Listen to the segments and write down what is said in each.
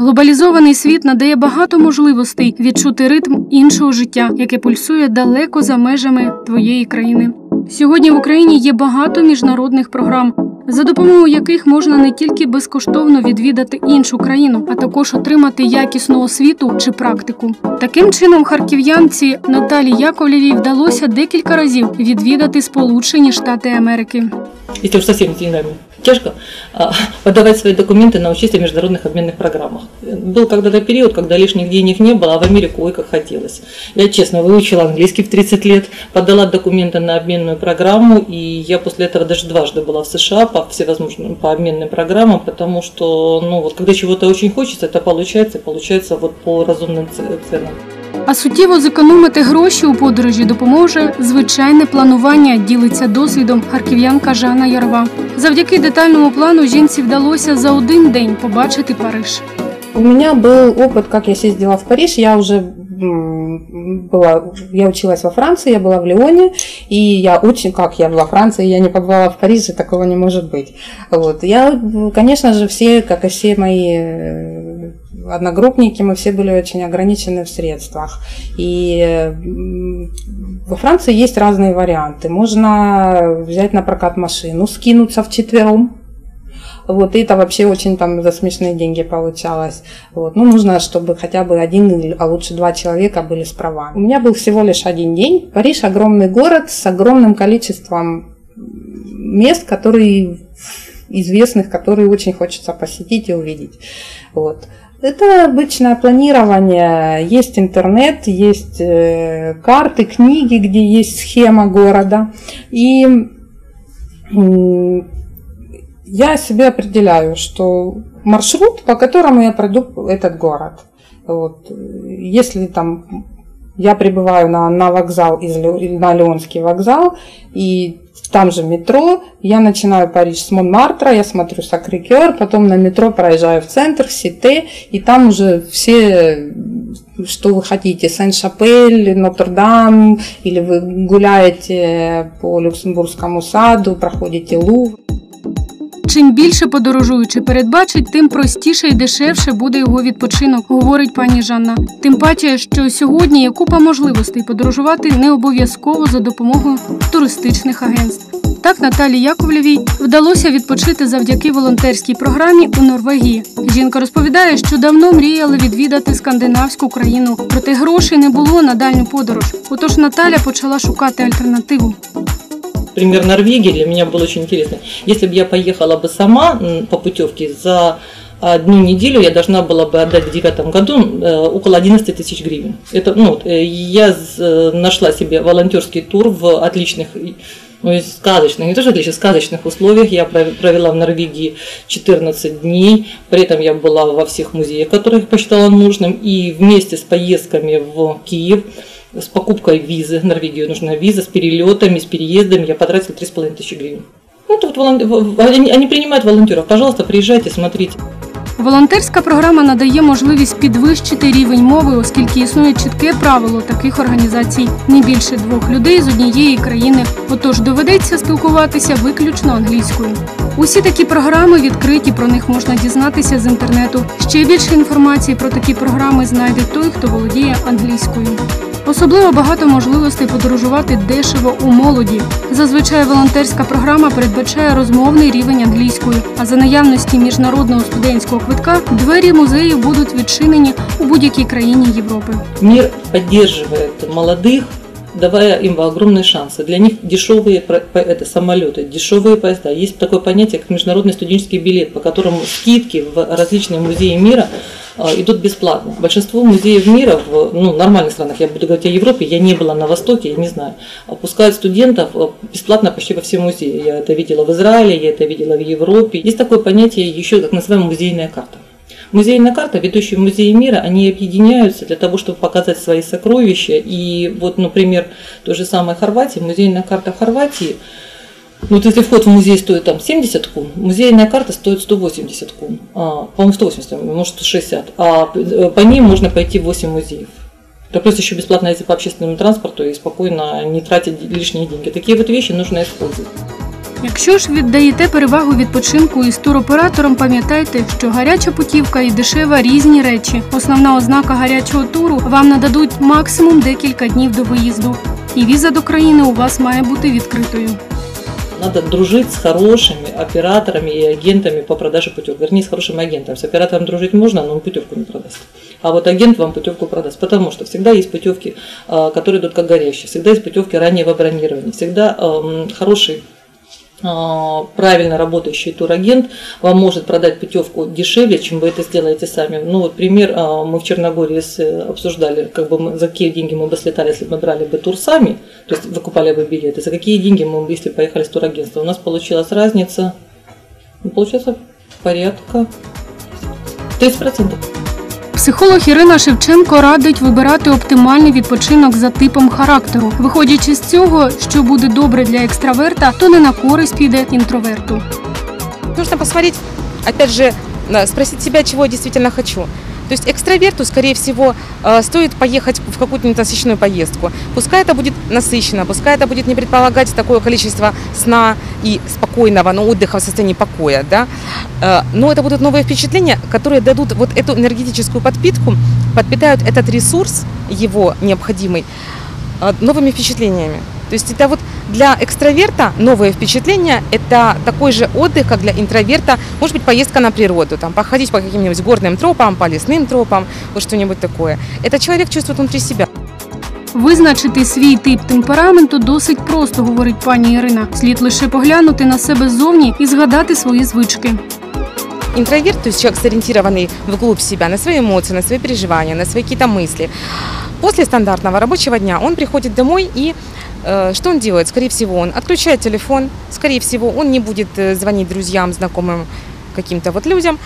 Глобалізований світ надає багато можливостей відчути ритм іншого життя, яке пульсує далеко за межами твоєї країни. Сьогодні в Україні є багато міжнародних програм, за допомогою яких можна не тільки безкоштовно відвідати іншу країну, а також отримати якісну освіту чи практику. Таким чином, харків'янці Наталі Яковлєвій вдалося декілька разів відвідати Сполучені Штати Америки. уж совсем с деньгами тяжко, а, подавать свои документы на участие в международных обменных программах. Был когда-то период, когда лишних денег не было, а в Америку ой как хотелось. Я честно выучила английский в 30 лет, подала документы на обменную программу, и я после этого даже дважды была в США по всевозможным по обменным программам, потому что, ну вот, когда чего-то очень хочется, это получается, получается вот по разумным ценам. А суттєво зекономити гроші у подорожі допоможе звичайне планування. Ділиться досвідом харків'янка Жанна Ярова. Завдяки детальному плану жінці вдалося за один день побачити Париж. У меня был опыт, как я съездила в Париж. Я уже м, была, я училась во Франции, я была в Лионе, и я очень, как я была в Франции, я не побывала в Париже, такого не может быть. Вот. Я, конечно же, все, как и все мои э, одногруппники, мы все были очень ограничены в средствах. И во Франции есть разные варианты. Можно взять на прокат машину, скинуться вчетвером, вот, и это вообще очень там за смешные деньги получалось. Вот, ну, нужно, чтобы хотя бы один, а лучше два человека были с правами. У меня был всего лишь один день. Париж огромный город с огромным количеством мест, которые известных, которые очень хочется посетить и увидеть. Вот. Это обычное планирование. Есть интернет, есть э, карты, книги, где есть схема города. И я себе определяю, что маршрут, по которому я пройду этот город. Вот. Если там я прибываю на, на вокзал, из, на Леонский вокзал, и там же метро, я начинаю Париж с Монмартра, я смотрю Сакрикер, потом на метро проезжаю в центр, в Сите, и там уже все, что вы хотите, Сен-Шапель, Нотр-Дам, или вы гуляете по Люксембургскому саду, проходите Лувр. Чим більше подорожуючи передбачить, тим простіше і дешевше буде його відпочинок, говорить пані Жанна. Тим паче, що сьогодні є купа можливостей подорожувати не обов'язково за допомогою туристичних агентств. Так Наталі Яковлєвій вдалося відпочити завдяки волонтерській програмі у Норвегії. Жінка розповідає, що давно мріяла відвідати скандинавську країну, проте грошей не було на дальню подорож. Отож Наталя почала шукати альтернативу. Пример Норвегии для меня был очень интересный. Если бы я поехала бы сама по путевке за одну неделю я должна была бы отдать в девятом году э, около 11 тысяч гривен. Это, ну, э, я э, нашла себе волонтерский тур в отличных, ну, и сказочных, не то что отличных, сказочных условиях. Я пров- провела в Норвегии 14 дней, при этом я была во всех музеях, которых посчитала нужным, и вместе с поездками в Киев, с покупкой визы, в Норвегию нужна виза, с перелетами, с переездами, я потратила 3,5 тысячи гривен. Ну, это вот волон- в- в- они, они принимают волонтеров. Пожалуйста, приезжайте, смотрите. Волонтерська програма надає можливість підвищити рівень мови, оскільки існує чітке правило таких організацій не більше двох людей з однієї країни. Отож доведеться спілкуватися виключно англійською. Усі такі програми відкриті, про них можна дізнатися з інтернету. Ще більше інформації про такі програми знайде той, хто володіє англійською. Особливо багато можливостей подорожувати дешево у молоді. Зазвичай волонтерська програма передбачає розмовний рівень англійської, а за наявності міжнародного студентського квитка двері музеїв будуть відчинені у будь-якій країні Європи. Мір підтримує молодых, давая им огромные шансы. Для них дешевые это самолеты, дешевые поезда. Есть такое понятие, как международный студенческий билет, по которому скидки в различные музеи мира а, идут бесплатно. Большинство музеев мира в ну, нормальных странах, я буду говорить о Европе, я не была на Востоке, я не знаю, опускают студентов а, бесплатно почти во все музеи. Я это видела в Израиле, я это видела в Европе. Есть такое понятие еще, как называемая музейная карта. Музейная карта, ведущие музеи мира, они объединяются для того, чтобы показать свои сокровища. И вот, например, той же самой Хорватии, музейная карта Хорватии, вот если вход в музей стоит там 70 кун, музейная карта стоит 180 кун. А, по-моему, 180, может 60. А э, по ней можно пойти в 8 музеев. Да плюс еще бесплатно ездить по общественному транспорту и спокойно не тратить лишние деньги. Такие вот вещи нужно использовать. Якщо ж віддаєте перевагу відпочинку із туроператором, пам'ятайте, що гаряча путівка і дешева різні речі. Основна ознака гарячого туру вам нададуть максимум декілька днів до виїзду. І віза до країни у вас має бути відкритою. Надо дружить с хорошими операторами и агентами по продаже путевок. Вернее, с хорошим агентом. С оператором дружить можно, но он не продаст. А вот агент вам путевку продаст. Потому что всегда есть путевки, которые идут как горящие. Всегда есть путевки раннего бронирования. Всегда хороший правильно работающий турагент вам может продать путевку дешевле, чем вы это сделаете сами. Ну вот пример, а, мы в Черногории обсуждали, как бы мы, за какие деньги мы бы слетали, если бы мы брали бы тур сами, то есть выкупали бы билеты, за какие деньги мы бы, если поехали с турагентства. У нас получилась разница, ну, получается, порядка 30%. Психолог Ірина Шевченко радить вибирати оптимальний відпочинок за типом характеру. Виходячи з цього, що буде добре для екстраверта, то не на користь піде інтроверту. Нужно посмотреть, опять же, спросить себя, чего я действительно хочу. То есть экстраверту, скорее всего, э, стоит поехать в какую-то насыщенную поездку. Пускай это будет насыщенно, пускай это будет не предполагать такое количество сна и спокойного, но отдыха в состоянии покоя, да. Э, Но это будут новые впечатления, которые дадут вот эту энергетическую подпитку, подпитают этот ресурс, его необходимый, э, новыми впечатлениями. То есть это вот для экстраверта новые впечатления – это такой же отдых, как для интроверта. Может быть, поездка на природу, там, походить по каким-нибудь горным тропам, по лесным тропам, вот что-нибудь такое. Это человек чувствует внутри себя. Визначити свій тип темпераменту досить просто, говорить пані Ірина. Слід лише поглянути на себе ззовні і згадати свої звички. Интроверт, то есть человек, сориентированный вглубь себя, на свои эмоции, на свои переживания, на свои какие-то мысли. После стандартного рабочего дня он приходит домой и э, что он делает? Скорее всего, он отключает телефон, скорее всего, он не будет э, звонить друзьям, знакомым каким-то вот людям.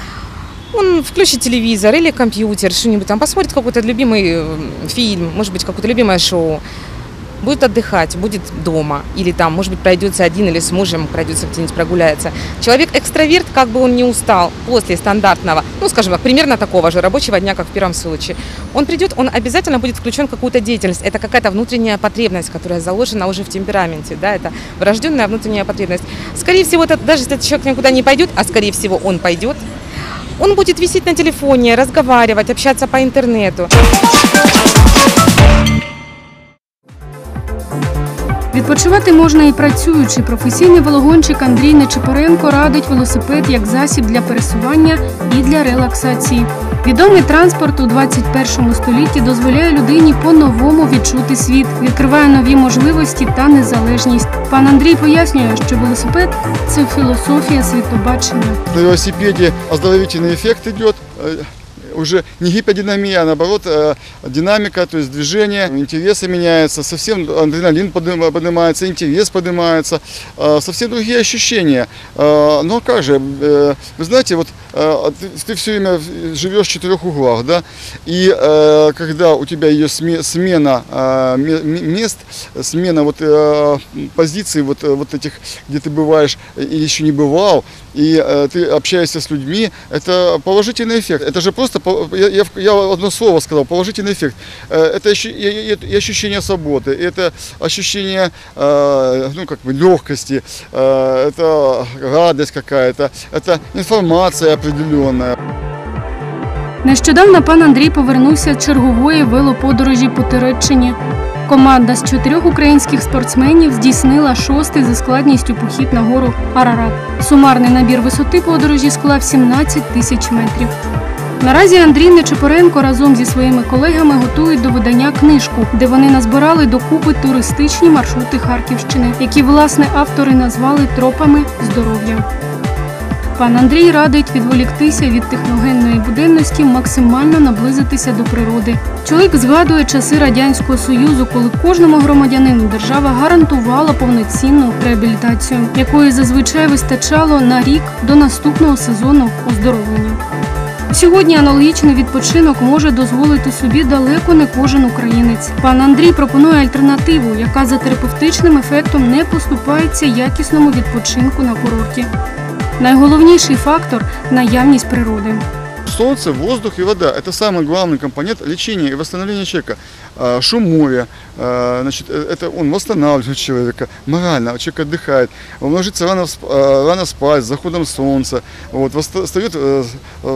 Он включит телевизор или компьютер, что-нибудь там, посмотрит какой-то любимый э, фильм, может быть, какое-то любимое шоу. Будет отдыхать, будет дома. Или там, может быть, пройдется один или с мужем, пройдется где-нибудь прогуляется. Человек экстраверт, как бы он не устал после стандартного, ну, скажем так, примерно такого же рабочего дня, как в первом случае. Он придет, он обязательно будет включен в какую-то деятельность. Это какая-то внутренняя потребность, которая заложена уже в темпераменте, да, это врожденная внутренняя потребность. Скорее всего, это, даже если этот человек никуда не пойдет, а скорее всего он пойдет, он будет висеть на телефоне, разговаривать, общаться по интернету. Відпочивати можна і працюючи. Професійний велогонщик Андрій Нечипоренко радить велосипед як засіб для пересування і для релаксації. Відомий транспорт у 21 столітті дозволяє людині по-новому відчути світ, відкриває нові можливості та незалежність. Пан Андрій пояснює, що велосипед це філософія світобачення. На велосипеде оздоровительный эффект идет. Уже не гиподинамия, а наоборот э, динамика, то есть движение, интересы меняются, совсем адреналин поднимается, интерес поднимается, э, совсем другие ощущения. Э, Но как же, вы знаете, вот ты, все время живешь в четырех углах, да, и когда у тебя сме- смена ме- ме- мест, смена вот позиций вот, вот этих, где ты бываешь или еще не бывал, и ты общаешься с людьми, это положительный эффект. Это же просто, я, я, в- я одно слово сказал, положительный эффект. Э, Это ощу- и, и- и ощущение свободы, это ощущение, э, ну, как бы легкости, э, это радость какая-то, это информация определенная. Нещодавно пан Андрій повернувся з чергової велоподорожі по Туреччині. Команда з чотирьох українських спортсменів здійснила шостий за складністю похід на гору Арарат. Сумарний набір висоти подорожі склав 17 тисяч метрів. Наразі Андрій Нечипоренко разом зі своїми колегами готують до видання книжку, де вони назбирали докупи туристичні маршрути Харківщини, які власне автори назвали тропами здоров'я. Пан Андрій радить відволіктися від техногенної буденності, максимально наблизитися до природи. Чоловік згадує часи радянського союзу, коли кожному громадянину держава гарантувала повноцінну реабілітацію, якої зазвичай вистачало на рік до наступного сезону оздоровлення. Сьогодні аналогічний відпочинок може дозволити собі далеко не кожен українець. Пан Андрій пропонує альтернативу, яка за терапевтичним ефектом не поступається якісному відпочинку на курорті. Найголовніший фактор наявність природи. Солнце, воздух и вода – это самый главный компонент лечения и восстановления человека. а, шум моря, а, значит, э, это он восстанавливает человека морально, человек отдыхает, он ложится рано, а, рано спать с заходом солнца, вот, встает э,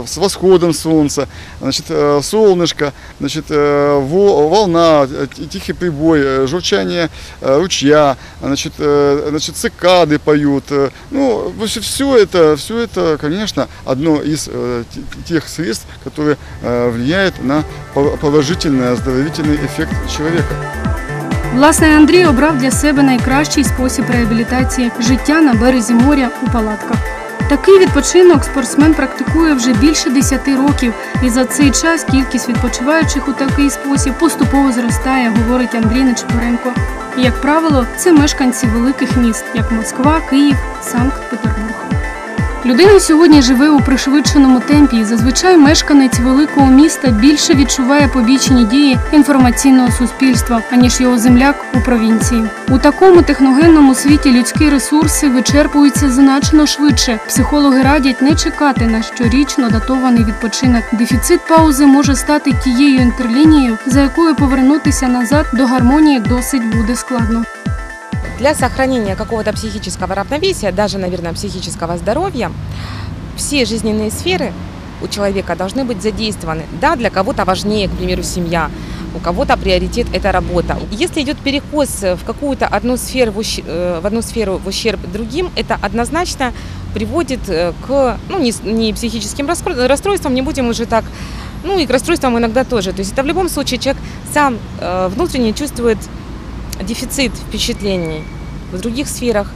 с восходом солнца, значит, э, солнышко, значит, э, во- волна, э, тихий прибой, э, журчание э, ручья, значит, э, значит, цикады поют. э, Ну, все это, все это, конечно, одно из э, т- тех средств, которые э, влияет на пол- положительный оздоровительный эффект человека. Власне, Андрій обрав для себе найкращий спосіб реабілітації життя на березі моря у палатках. Такий відпочинок спортсмен практикує вже більше 10 років, і за цей час кількість відпочиваючих у такий спосіб поступово зростає, говорить Андрій Нечпоренко. І, як правило, це мешканці великих міст, як Москва, Київ, Санкт-Петербург. Людина сьогодні живе у пришвидшеному темпі. Зазвичай мешканець великого міста більше відчуває побічні дії інформаційного суспільства, аніж його земляк у провінції. У такому техногенному світі людські ресурси вичерпуються значно швидше. Психологи радять не чекати на щорічно датований відпочинок. Дефіцит паузи може стати тією інтерлінією, за якою повернутися назад до гармонії досить буде складно. Для сохранения какого-то психического равновесия, даже, наверное, психического здоровья, все жизненные сферы у человека должны быть задействованы. Да, для кого-то важнее, к примеру, семья, у кого-то приоритет – это работа. Если идет перекос в какую-то одну сферу в, ущ- э, в одну сферу в ущерб другим, это однозначно приводит э, к, ну, не, не психическим расстройствам, не будем уже так, ну и к расстройствам иногда тоже. То есть это в любом случае человек сам э, внутренне чувствует дефицит впечатлений в других сферах,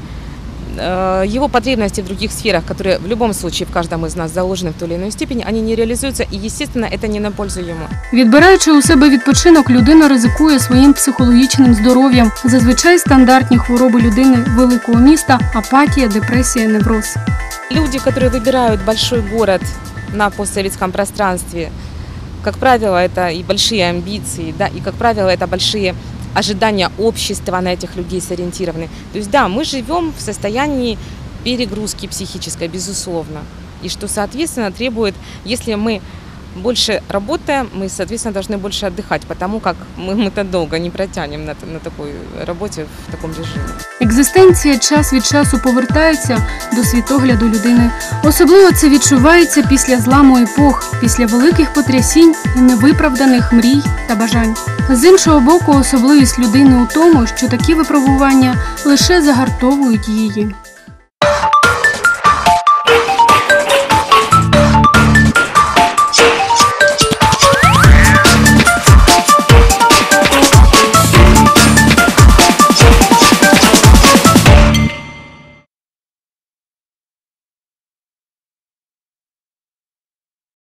э, его потребности в других сферах, которые в любом случае в каждом из нас заложены в той или иной степени, они не реализуются, и, естественно, это не на пользу ему. Відбираючи у себе відпочинок, людина ризикує своїм психологічним здоров'ям. Зазвичай стандартні хвороби людини великого міста апатія, депресія, невроз. Люди, которые выбирают большой город на постсоветском пространстве, как правило, это и большие амбиции, да, и, как правило, это большие ожидания общества на этих людей сориентированы. То есть, да, мы живем в состоянии перегрузки психической, безусловно. И что, соответственно, требует, если мы больше работаем, мы, соответственно, должны больше отдыхать, потому как мы, мы-то долго не протянем на, т- на такой работе в таком режиме. Екзистенція час від часу повертається до світогляду людини. Особливо це відчувається після зламу епох, після великих потрясінь і невиправданих мрій та бажань. З іншого боку, особливість людини у тому, що такі випробування лише загартовують її.